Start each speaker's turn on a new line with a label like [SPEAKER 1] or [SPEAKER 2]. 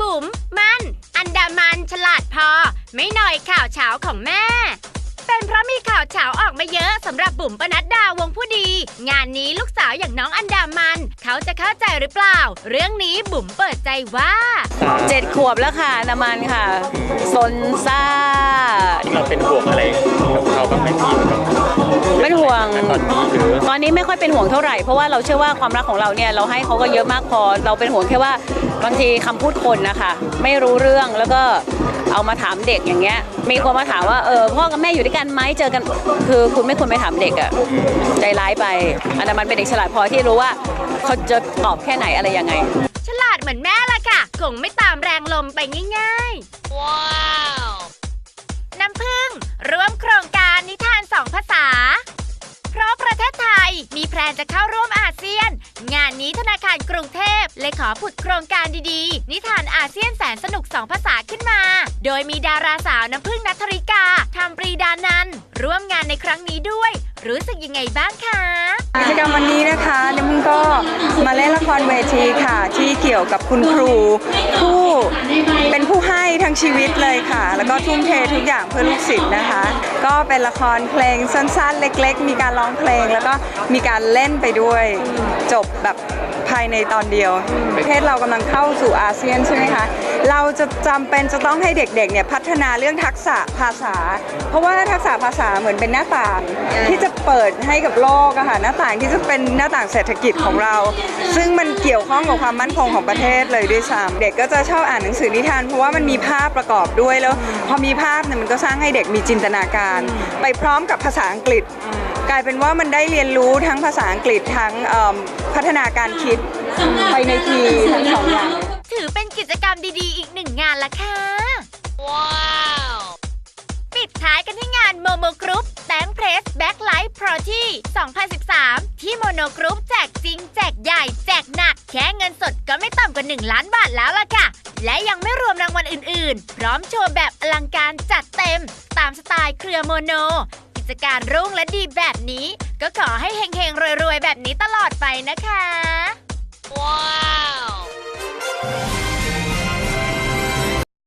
[SPEAKER 1] บุ๋มมัน อันดามันฉลาดพอ ไม่หน่อยข่าวเช้าของแม่ เป็นเพราะมีข่าวเช้าออกมาเยอะสำหรับบุ๋มปนัดดาวงผู้ดี งานนี้ลูกสาวอย่างน้องอันดามัน เขาจะเข้าใจหรือเปล่า เรื่องนี้บุ๋มเปิดใจว่า
[SPEAKER 2] เจ็ดขวบแล้วค่ะน้ำมันค่ะซนซ่า
[SPEAKER 3] เราเป็นห่วงอะไร
[SPEAKER 2] นห่วง
[SPEAKER 3] ตอนนี้หรือ
[SPEAKER 2] ตอนนี้ไม่ค่อยเป็นห่วงเท่าไหร่เพราะว่าเราเชื่อว่าความรักของเราเนี่ยเราให้เขาก็เยอะมากพอ เราเป็นห่วงแค่ว่าบางทีคำพูดคนนะคะไม่รู้เรื่องแล้วก็เอามาถามเด็กอย่างเงี้ย มีคนมาถามว่าเออพ่อกับแม่อยู่ด้วยกันไหมเจอกัน คือคุณไม่ควรไปถามเด็กอะใจร้ายไป อันนั้นมันเป็นเด็กฉลาดพอที่รู้ว่าเขาจะตอบแค่ไหนอะไรยังไง
[SPEAKER 1] ฉลาดเหมือนแม่ละค่ะคงไม่ตามแรงลมไปง่ายๆ ว้าว น้ำพึ่งร่วมโครงการนิทานสองภาษา เพราะประเทศไทย มีแพลนจะเข้าร่วมอาเซียน งานนี้ธนาคารกรุงเทพเลยขอผุดโครงการดีๆ นิทานอาเซียนแสนสนุกสองภาษาขึ้นมา โดยมีดาราสาวน้ำพึ่งนัทริกาทำปรีดานันร่วมงานในครั้งนี้ด้วย รู้สึกยังไงบ้างคะ
[SPEAKER 4] กิจกรรมวันนี้นะคะน้ำพึ่งก็มาเล่นละครเวทีค่ะ ที่เกี่ยวกับคุณครูผู้เป็น ให้ทั้งชีวิตเลยค่ะ แล้วก็ทุ่มเททุกอย่างเพื่อลูกศิษย์นะคะ ก็เป็นละครเพลงสั้นๆ เล็ก ๆ มีการร้องเพลง แล้วก็มีการเล่นไปด้วยจบแบบ ภายในตอนเดียว ประเทศเรากำลังเข้าสู่อาเซียนใช่ไหมคะเราจะจำเป็นจะต้องให้เด็กๆเนี่ยพัฒนาเรื่องทักษะภาษา เพราะว่าทักษะภาษาเหมือนเป็นหน้าต่างที่จะเปิดให้กับโลกอะค่ะหน้าต่างที่จะเป็นหน้าต่างเศรษฐกิจของเรา ซึ่งมันเกี่ยวข้องกับความมั่นคงของประเทศเลยด้วยซ้ำเด็กก็จะชอบอ่านหนังสือนิทาน เพราะว่ามันมีภาพประกอบด้วยแล้ว พอมีภาพเนี่ยมันก็สร้างให้เด็กมีจินตนาการ ไปพร้อมกับภาษาอังกฤษ กลายเป็นว่ามันได้เรียนรู้ทั้งภาษาอังกฤษทั้งเอิ่มพัฒนาการคิดไปในทีทั้งสองอย่าง
[SPEAKER 1] ถือเป็นกิจกรรมดีๆ อีกหนึ่งงานละค่ะ ว้าวปิดท้ายกันที่งานโมโมกรุ๊ปแตงเพรสแบ็คไลท์โปรที่ 2013 ที่โมโนกรุ๊ปแจกจริง แจกใหญ่ แจกหนัก แค่เงินสดก็ไม่ต่ำกว่า 1 ล้านบาทแล้วล่ะค่ะ และยังไม่รวมรางวัลอื่นๆ พร้อมโชว์แบบอลังการจัดเต็ม ตามสไตล์เครือโมโนกิ จการรุ่งและดีแบบนี้ ก็ขอให้เฮงๆรวยๆ แบบนี้ตลอดไปนะคะ